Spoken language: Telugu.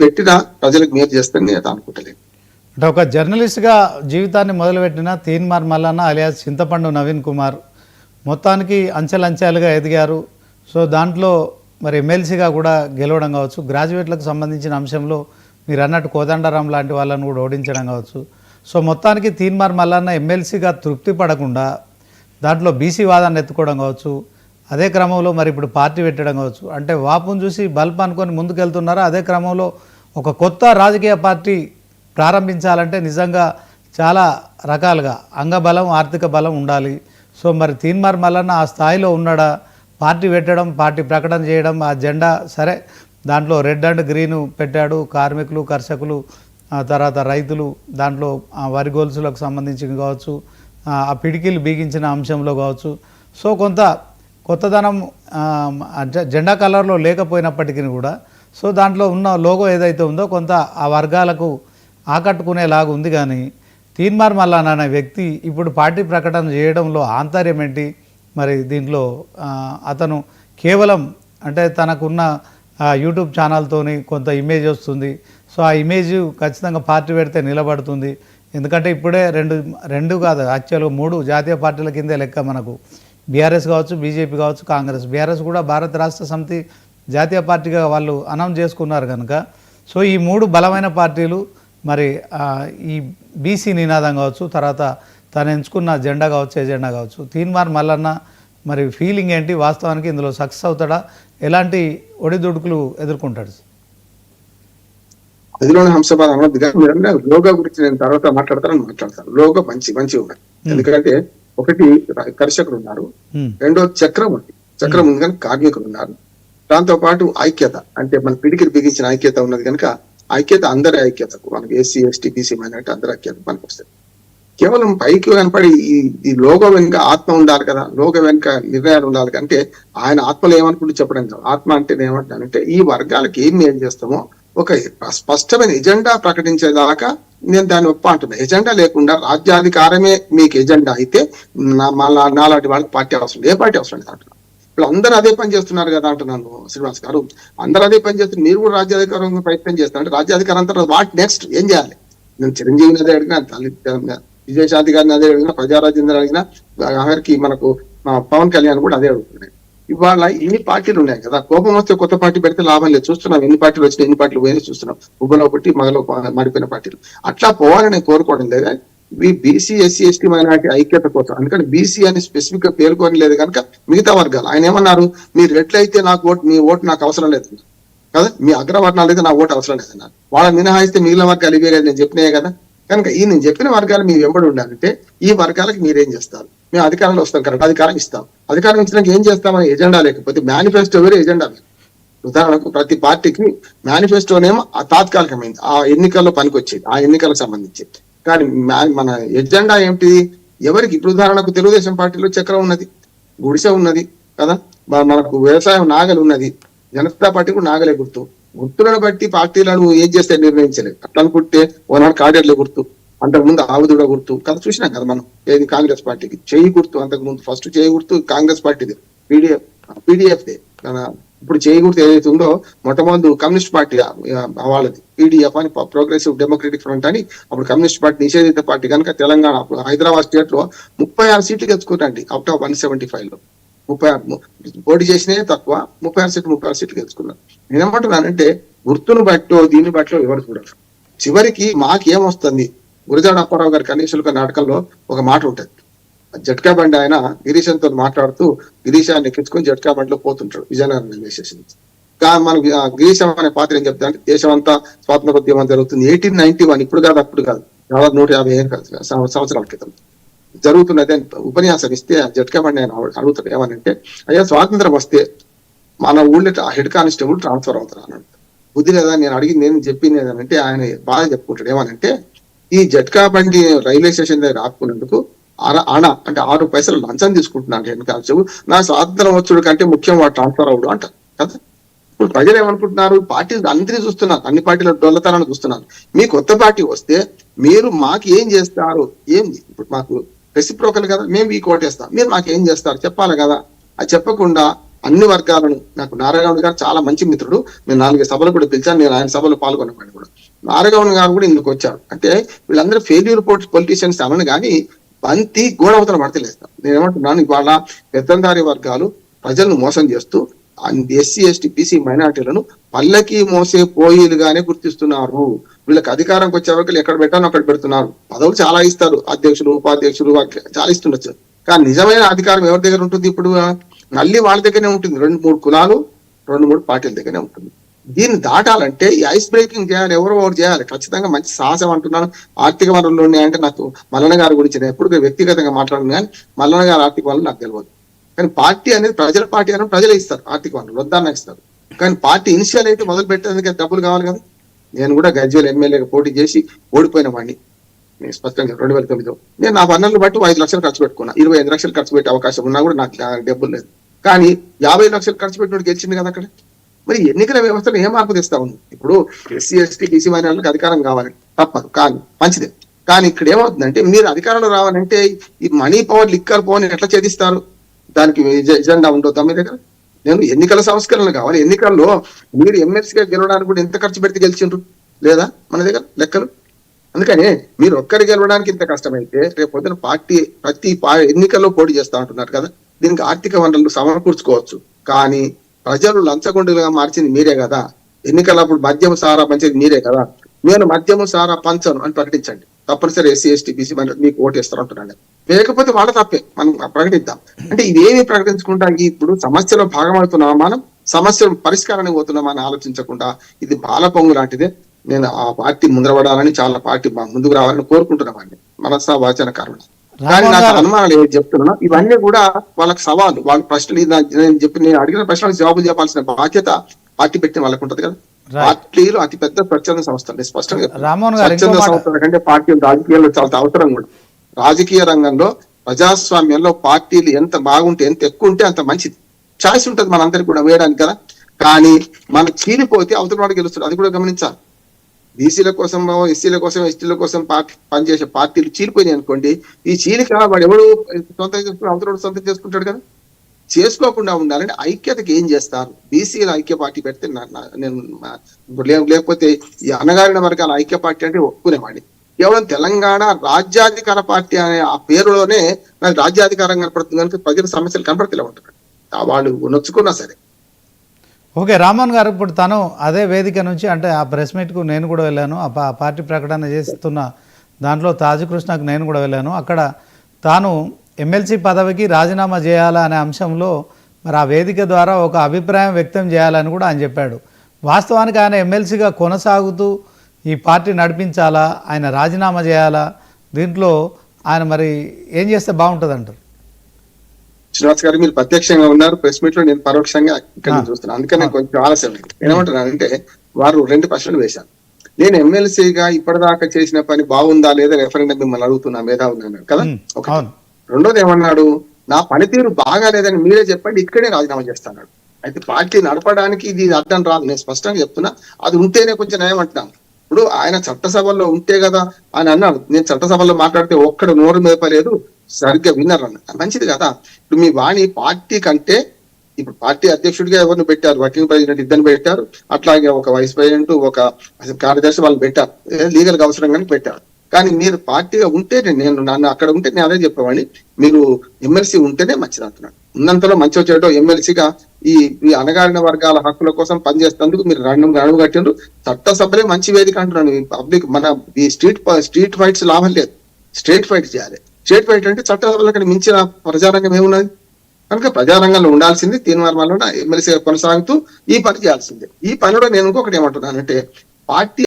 పెట్టినా ప్రజలకు మేలు చేస్తాను నేను అనుకుంటలేను. అంటే ఒక జర్నలిస్ట్గా జీవితాన్ని మొదలుపెట్టిన తీన్మార్ మల్లన్న అలియాస్ చింతపండు నవీన్ కుమార్ మొత్తానికి అంచెలంచెలుగా ఎదిగారు. సో దాంట్లో మరి ఎమ్మెల్సీగా కూడా గెలవడం కావచ్చు. గ్రాడ్యుయేట్లకు సంబంధించిన అంశంలో మీరు అన్నట్టు కోదండరాం లాంటి వాళ్ళని కూడా ఓడించడం కావచ్చు. సో మొత్తానికి తీన్మార్ మల్లన్న ఎమ్మెల్సీగా తృప్తి పడకుండా దాంట్లో బీసీ వాదాన్ని ఎత్తుకోవడం కావచ్చు. అదే క్రమంలో మరి ఇప్పుడు పార్టీ పెట్టడం కావచ్చు. అంటే వాపును చూసి బల్బ్ అనుకొని ముందుకెళ్తున్నారా? అదే క్రమంలో ఒక కొత్త రాజకీయ పార్టీ ప్రారంభించాలంటే నిజంగా చాలా రకాలుగా అంగబలం ఆర్థిక బలం ఉండాలి. సో మరి తీన్మార్ మల్లన్న ఆ స్థాయిలో ఉన్నాడా? పార్టీ పెట్టడం పార్టీ ప్రకటన చేయడం ఆ జెండా సరే దాంట్లో రెడ్ అండ్ గ్రీన్ పెట్టాడు కార్మికులు కర్షకులు తర్వాత రైతులు దాంట్లో వరి గొలుసులకు సంబంధించి కావచ్చు ఆ ఆ పిడికిలు బీగించిన అంశంలో కావచ్చు. సో కొంత కొత్తదనం అంటే జెండా కలర్లో లేకపోయినప్పటికీ కూడా సో దాంట్లో ఉన్న లోగో ఏదైతే ఉందో కొంత ఆ వర్గాలకు ఆకట్టుకునేలాగా ఉంది కానీ తీన్మార్ మల్లాన్ అనే వ్యక్తి ఇప్పుడు పార్టీ ప్రకటన చేయడంలో ఆంతర్యం ఏంటి? మరి దీంట్లో అతను కేవలం అంటే తనకున్న యూట్యూబ్ ఛానల్తోని కొంత ఇమేజ్ వస్తుంది. సో ఆ ఇమేజ్ ఖచ్చితంగా పార్టీ పెడితే నిలబడుతుంది. ఎందుకంటే ఇప్పుడే రెండు రెండు కాదు యాక్చువల్గా మూడు జాతీయ పార్టీల కిందే లెక్క మనకు. బీఆర్ఎస్ కావచ్చు బీజేపీ కావచ్చు కాంగ్రెస్. బీఆర్ఎస్ కూడా భారత రాష్ట్ర సమితి జాతీయ పార్టీగా వాళ్ళు అనౌన్స్ చేసుకున్నారు కనుక సో ఈ మూడు బలమైన పార్టీలు మరి ఈ బీసీ నినాదం కావచ్చు తర్వాత తను ఎంచుకున్న జెండా కావచ్చు ఎజెండా కావచ్చు. తీన్మార్ మల్లన్న మరి ఫీలింగ్ ఏంటి? వాస్తవానికి ఇందులో సక్సెస్ అవుతాడా? ఎలాంటి ఒడిదుడుకులు ఎదుర్కొంటాడు? అందులోనే హంసపాద అన్నది లోగో గురించి నేను తర్వాత మాట్లాడతానని మాట్లాడతాను. లోగో మంచి మంచి ఉన్నాయి ఎందుకంటే ఒకటి కర్షకులు ఉన్నారు. రెండో చక్రం ఉంది. చక్రం ఉంది కనుక కార్మికులు ఉన్నారు. దాంతో పాటు ఐక్యత. అంటే మన పిడికిలు బిగించిన ఐక్యత ఉన్నది కనుక ఐక్యత అందరి ఐక్యతకు మనకి ఎస్సీ ఎస్టీ బీసీ మైనార్టీ అందరి ఐక్యత మనకు వస్తుంది కేవలం పైకి కనపడి ఈ లోగో వెనుక ఆత్మ ఉండాలి కదా. లోగో వెనుక నిర్ణయాలు ఉండాలి అంటే ఆయన ఆత్మలో ఏమనుకుంటూ చెప్పడం కాదు. ఆత్మ అంటే ఏమంటానంటే ఈ వర్గాలకి ఏం మేలు చేస్తామో ఒక స్పష్టమైన ఎజెండా ప్రకటించేదాకా నేను దాన్ని ఒప్ప అంటున్నా ఎజెండా లేకుండా రాజ్యాధికారమే మీకు ఎజెండా అయితే మళ్ళా నాలాంటి వాళ్ళకి పార్టీ అవసరం ఏ పార్టీ అవసరం లేదు అంటున్నా ఇప్పుడు అందరూ అదే పని చేస్తున్నారు కదా అంటున్నాను శ్రీనివాస్ గారు. అందరూ అదే పని చేస్తున్నారు. మీరు కూడా రాజ్యాధికారం ప్రయత్నం చేస్తున్నారు అంటే రాజ్యాధికారం అంతా వాట్ నెక్స్ట్? ఏం చేయాలి? నేను చిరంజీవిని అదే అడిగినా తల్లి విజయశాంతి గారిని అదే అడిగినా ప్రజారాజేంద్ర అడిగినా ఆఖరికి మనకు మా పవన్ కళ్యాణ్ కూడా అదే అడుగుతున్నాయి ఇవాళ ఇన్ని పార్టీలు ఉన్నాయి కదా. కోపం వస్తే కొత్త పార్టీ పెడితే లాభం లేదు. చూస్తున్నాం ఎన్ని పార్టీలు వచ్చినా ఎన్ని పార్టీలు పోయినా చూస్తున్నాం. ఉబ్బలో ఒకటి మగలో మారిపోయిన పార్టీలు. అట్లా పోవాలని నేను కోరుకోవడం లేదా? ఈ బీసీ ఎస్సీ ఎస్టీ మైనార్టీ ఐక్యత కోసం. అందుకని బీసీ అని స్పెసిఫిక్గా పేర్కొని లేదు కనుక మిగతా వర్గాలు. ఆయన ఏమన్నారు? మీరు ఎట్లయితే నాకు ఓటు మీ ఓటు నాకు అవసరం లేదు కదా? మీ అగ్రవర్ణాలు అయితే నా ఓటు అవసరం లేదన్నారు వాళ్ళ మినహాయిస్తే మిగిలిన వర్గాలు ఇవే లేదు. నేను చెప్పినాయి కదా? కనుక ఈ నేను చెప్పిన వర్గాలు మీ వెంబడి ఉండాలంటే ఈ వర్గాలకు మీరేం చేస్తారు? మేము అధికారంలో వస్తాం కరెక్ట్? అధికారం ఇస్తాం. అధికారం ఇచ్చినాక ఏం చేస్తామని ఎజెండా లేకపోతే మేనిఫెస్టో వేరే ఎజెండా వేరే ఉదాహరణకు ప్రతి పార్టీకి మేనిఫెస్టోనేమో ఆ తాత్కాలికమైంది. ఆ ఎన్నికల్లో పనికొచ్చేది ఆ ఎన్నికలకు సంబంధించి కానీ మా- మన ఎజెండా ఏమిటి? ఎవరికి? ఇప్పుడు ఉదాహరణకు తెలుగుదేశం పార్టీలో చక్రం ఉన్నది గుడిసె ఉన్నది కదా? మనకు వ్యవసాయం నాగలి ఉన్నది జనతా పార్టీ కూడా నాగలే గుర్తు. గుర్తులను బట్టి పార్టీలను ఏం చేస్తే నిర్ణయించలేదు. అట్లా అనుకుంటే ఓనాడు కాడేర్లే గుర్తు. అంతకుముందు ఆవుదుడ గుర్తు. కదా చూసినాం కదా మనం. ఏది కాంగ్రెస్ పార్టీకి? చేయి గుర్తు అంతకుముందు. ఫస్ట్ చేయి గుర్తు కాంగ్రెస్ పార్టీది. పీడిఎఫ్ పీడిఎఫ్ దే మన ఇప్పుడు చేయి గుర్తు ఏదైతే ఉందో మొట్టమొదటి కమ్యూనిస్ట్ పార్టీ వాళ్ళది. పీడిఎఫ్ అని ప్రోగ్రెసివ్ డెమోక్రటిక్ ఫ్రంట్ అని అప్పుడు కమ్యూనిస్ట్ పార్టీ నిషేధిత పార్టీ కనుక తెలంగాణ అప్పుడు హైదరాబాద్ స్టేట్లో ముప్పై ఆరు సీట్లు గెలుచుకున్నారండి అవుట్ ఆఫ్ వన్ సెవెంటీ ఫైవ్లో. ముప్పై ఆరు పోటీ చేసినే తక్కువ. ముప్పై ఆరు సీట్లు ముప్పై ఆరు సీట్లు గెలుచుకున్నారు. నేనేమంటున్నానంటే గుర్తును బట్టో దీన్ని బట్టో ఎవరు చూడరు. చివరికి మాకేమొస్తుంది? గురజాడ అప్పారావు గారి కనీసుల నాటకంలో ఒక మాట ఉంటది. జట్కా బండి ఆయన గిరీశంతో మాట్లాడుతూ గిరీశాన్ని ఎక్కించుకొని జట్కా బండిలో పోతుంటాడు విజయనగరం రైల్వే స్టేషన్ నుంచి. గిరీశం అనే పాత్ర ఏం చెప్తా అంటే దేశం అంతా స్వాతంత్రోద్యమం జరుగుతుంది. ఎయిటీన్ నైన్టీ వన్ ఇప్పుడు కాదు అప్పుడు కాదు. దాదాపు నూట యాభై సంవత్సరాల క్రితం. జరుగుతున్నది అని ఉపన్యాసం ఇస్తే జట్కా బండి ఆయన అడుగుతాడు. ఏమనంటే అయ్యా స్వాతంత్రం వస్తే మన ఊళ్ళో హెడ్ కానిస్టేబుల్ ట్రాన్స్ఫర్ అవుతారు అన్నాడు. బుద్ధి లేదా? నేను అడిగింది నేను చెప్పింది అంటే ఆయన బాగా చెప్పుకుంటాడు. ఏమనంటే ఈ జట్కా బండి రైల్వే స్టేషన్ దగ్గర ఆపుకున్నందుకు అణ అంటే ఆరు పైసలు లంచం తీసుకుంటున్నాను హెడ్ కానిస్టేబుల్ నా స్వాతంత్రం వచ్చుడు కంటే ముఖ్యం వాడు ట్రాన్స్ఫర్ అవడు అంట కదా? ఇప్పుడు ప్రజలు ఏమనుకుంటున్నారు? పార్టీ అందరినీ చూస్తున్నారు అన్ని పార్టీల డొల్లతనాన్ని చూస్తున్నారు. మీ కొత్త పార్టీ వస్తే మీరు మాకు ఏం చేస్తారు? ఏంది? ఇప్పుడు మాకు రెసిప్రోకల్ కదా మేము ఈ కోటేస్తాం. మీరు మాకు ఏం చేస్తారు? చెప్పాలి కదా. అది చెప్పకుండా అన్ని వర్గాలను నాకు నారాయణ గారు చాలా మంచి మిత్రుడు. నేను నాలుగు సభలు కూడా పిలిచాను. నేను ఆయన సభలో పాల్గొన్నాను కూడా. నారాయణ గారు కూడా ఇందుకు వచ్చారు. అంటే వీళ్ళందరూ ఫెయిల్యూర్ పొలిటీషియన్స్ అనను కానీ బంతి గోడవతల పడతలేదు. నేను ఏమంటున్నాను ఇవాళ పెత్తందారి వర్గాలు ప్రజలను మోసం చేస్తూ ఎస్సీ ఎస్టీ బీసీ మైనార్టీలను పల్లకి మోసే పోయిలుగానే గుర్తిస్తున్నారు. వీళ్ళకి అధికారంకి వచ్చే వరకు ఎక్కడ పెట్టాను అక్కడ పెడుతున్నారు. పదవులు చాలా ఇస్తారు. అధ్యక్షులు ఉపాధ్యక్షులు చాలా ఇస్తుండొచ్చు. కానీ నిజమైన అధికారం ఎవరి దగ్గర ఉంటుంది ఇప్పుడు? నల్లి వాళ్ళ దగ్గరనే ఉంటుంది. రెండు మూడు కులాలు రెండు మూడు పార్టీల దగ్గరనే ఉంటుంది. దీన్ని దాటాలంటే ఈ ఐస్ బ్రేకింగ్ చేయాలి ఎవరో ఎవరు చేయాలి. ఖచ్చితంగా మంచి సాహసం అంటున్నాను. ఆర్థిక వనరులు ఉన్నాయంటే నాకు మల్లన్న గారి గురించి నేను ఎప్పుడు వ్యక్తిగతంగా మాట్లాడను కానీ మల్లన్న గారి ఆర్థిక వనరులు నాకు తెలియదు కానీ పార్టీ అనేది ప్రజల పార్టీ అని ప్రజలే ఇస్తారు. ఆర్థిక వనరులు వద్దన్న ఇస్తారు. కానీ పార్టీ ఇనిషియల్ అయితే మొదలు పెట్టేందుకు డబ్బులు కావాలి కదా. నేను కూడా గజ్వేల్ ఎమ్మెల్యేగా పోటీ చేసి ఓడిపోయిన వాడిని. నేను స్పష్టంగా రెండు వేల తొమ్మిదిలో. నేను నా వనరులు బట్టి ఐదు లక్షలు ఖర్చు పెట్టుకున్నా. ఇరవై ఐదు లక్షలు ఖర్చు పెట్టే అవకాశం ఉన్నా కూడా నాకు డబ్బులు లేదు. కానీ యాభై లక్షలు ఖర్చు పెట్టినోడు గెలిచింది కదా అక్కడ? మరి ఎన్నికల వ్యవస్థలో ఏ మార్పు తెస్తా ఉంది ఇప్పుడు ఎస్సీ ఎస్టీ బీసీ మైనార్లకు అధికారం కావాలి. తప్పదు. కానీ మంచిదే. కానీ ఇక్కడ ఏమవుతుందంటే మీరు అధికారంలో రావాలంటే ఈ మనీ పవర్ లిక్కర్ పవర్ ఎట్లా ఛేదిస్తారు? దానికి ఎజెండా ఉండొద్దా మీ దగ్గర? నేను ఎన్నికల సంస్కరణలు కావాలి. ఎన్నికల్లో మీరు ఎమ్మెల్సీగా గెలవడానికి కూడా ఎంత ఖర్చు పెడితే గెలిచిండ్రు? లేదా మన దగ్గర లెక్కలు? అందుకని మీరు ఒక్కరు గెలవడానికి ఇంత కష్టమైతే రేపు పొద్దున పార్టీ ప్రతి పా- ఎన్నికల్లో పోటీ చేస్తా ఉంటున్నారు కదా? దీనికి ఆర్థిక వనరులు సమకూర్చుకోవచ్చు. కానీ ప్రజలు లంచగొండులుగా మార్చింది మీరే కదా. ఎన్నికలప్పుడు మద్యం సారా పంచేది మీరే కదా. నేను మద్యము సారా పంచను అని ప్రకటించండి. తప్పనిసరి ఎస్సీ ఎస్టీ బీసీ మీకు ఓటేస్తారు అంటున్నాను లేకపోతే వాళ్ళ తప్పే. మనం ప్రకటిద్దాం. అంటే ఇవేమి ప్రకటించకుండా ఇప్పుడు సమస్యలో భాగమవుతున్నామా మనం? సమస్యలు పరిష్కారానికి పోతున్నామా అని ఆలోచించకుండా ఇది బాలపొంగు లాంటిదే. నేను ఆ పార్టీ ముందరపడాలని చాలా పార్టీ ముందుకు రావాలని కోరుకుంటున్నామండి. మనసా వాచన కారణం. కానీ నాకు అనుమానాలు ఏవి చెప్తున్నా ఇవన్నీ కూడా వాళ్ళకి సవాలు. వాళ్ళ ప్రశ్నలు నేను చెప్పి నేను అడిగిన ప్రశ్నలకు జవాబులు చెప్పాల్సిన బాధ్యత పార్టీ పెట్టిన వాళ్ళకు ఉంటది కదా. పార్టీలు అతి పెద్ద స్వచ్ఛంద సంస్థలు. నేను స్పష్టంగా స్వచ్ఛంద సంస్థల కంటే పార్టీలు రాజకీయాల్లో చాలా అవసరం కూడా. రాజకీయ రంగంలో ప్రజాస్వామ్యంలో పార్టీలు ఎంత బాగుంటే ఎంత ఎక్కువ ఉంటే అంత మంచిది చాయిస్ ఉంటది మనందరికి కూడా వేయడానికి కదా. కానీ మన చీలిపోతే అవతల వాడు గెలుస్తుంది అది కూడా గమనించాలి. బీసీల కోసం ఎస్సీల కోసం ఎస్టీల కోసం పార్టీ పనిచేసే పార్టీలు చీలిపోయినాయి అనుకోండి ఈ చీలిక వాడు ఎవడు సొంతం చేసుకుని అవతల సొంతం చేసుకుంటాడు కదా? చేసుకోకుండా ఉండాలంటే ఐక్యతకి ఏం చేస్తారు? బీసీల ఐక్య పార్టీ పెడితే నా- నేను లేకపోతే ఈ అనగారిన వర్గాల ఐక్య పార్టీ అంటే ఒప్పుకునేవాడిని. కేవలం తెలంగాణ రాజ్యాధికార పార్టీ అనే ఆ పేరులోనే నాకు రాజ్యాధికారం కనపడుతుంది కనుక ప్రజల సమస్యలు కనపడతలే ఉంటాడు వాళ్ళు నొచ్చుకున్నా సరే. ఓకే రామన్ గారు ఇప్పుడు తను అదే వేదిక నుంచి అంటే ఆ ప్రెస్ మీట్కు నేను కూడా వెళ్ళాను ఆ పార్టీ ప్రకటన చేస్తున్న దాంట్లో తాజకృష్ణకు నేను కూడా వెళ్ళాను. అక్కడ తాను ఎమ్మెల్సీ పదవికి రాజీనామా చేయాలా అనే అంశంలో మరి ఆ వేదిక ద్వారా ఒక అభిప్రాయం వ్యక్తం చేయాలని కూడా ఆయన చెప్పాడు. వాస్తవానికి ఆయన ఎమ్మెల్సీగా కొనసాగుతూ ఈ పార్టీ నడిపించాలా ఆయన రాజీనామా చేయాలా దీంట్లో ఆయన మరి ఏం చేస్తే బాగుంటుంది అంటారు శ్రీనివాస్ గారు మీరు ప్రత్యక్షంగా ఉన్నారు ప్రెస్ మీట్లో నేను పరోక్షంగా ఇక్కడ చూస్తున్నాను అందుకని నేను కొంచెం ఆలస్యం. ఏమంటున్నానంటే వారు రెండు ప్రశ్నలు వేశారు. నేను ఎమ్మెల్సీగా ఇప్పటిదాకా చేసిన పని బాగుందా లేదా రెఫరెండం మిమ్మల్ని అడుగుతున్నా మేధావులు అన్నాడు కదా. అవును. రెండోది ఏమన్నాడు నా పనితీరు బాగా లేదని మీరే చెప్పండి ఇక్కడే రాజీనామా చేస్తాడు అయితే పార్టీ నడపడానికి ఇది అడ్డం రాదు. నేను స్పష్టంగా చెప్తున్నా అది ఉంటేనే కొంచెం నయం అంటున్నాను. ఇప్పుడు ఆయన చట్టసభల్లో ఉంటే కదా అని అన్నాడు. నేను చట్టసభలో మాట్లాడితే ఒక్కడు నోరు మేపలేదు సరిగ్గా విన్నర్ అన్నమాట మంచిది కదా. ఇప్పుడు మీ వాణి పార్టీ కంటే ఇప్పుడు పార్టీ అధ్యక్షుడిగా ఎవరిని పెట్టారు? వర్కింగ్ ప్రెసిడెంట్ ఇద్దరిని పెట్టారు. అట్లాగే ఒక వైస్ ప్రెసిడెంట్ ఒక కార్యదర్శి వాళ్ళు పెట్టారు. లీగల్గా అవసరం కానీ పెట్టారు. కానీ మీరు పార్టీగా ఉంటే నేను నన్ను అక్కడ ఉంటే నేను అదే చెప్పేవాడిని. మీరు ఎమ్మెల్సీ ఉంటేనే మంచిది అంటున్నాడు. ఉన్నంతలో మంచి వచ్చేటో ఎమ్మెల్సీగా ఈ ఈ అణగారిన వర్గాల హక్కుల కోసం పనిచేసేందుకు మీరు రెండు నడుము కట్టిండ్రు. చట్టసభలే మంచి వేదిక అంటున్నాను పబ్లిక్ మన ఈ స్ట్రీట్ స్ట్రీట్ ఫైట్స్ లాభం లేదు. స్ట్రీట్ ఫైట్ చేయాలి. స్టేట్ ఫైట్ అంటే చట్టసభలకు మించిన ప్రజారంగం ఏమున్నది? కనుక ప్రజారంగంలో ఉండాల్సింది తీర్మానం ఎమ్మెల్సీగా కొనసాగుతూ ఈ పని చేయాల్సిందే. ఈ పనిలో నేను ఇంకొకటి ఏమంటున్నానంటే పార్టీ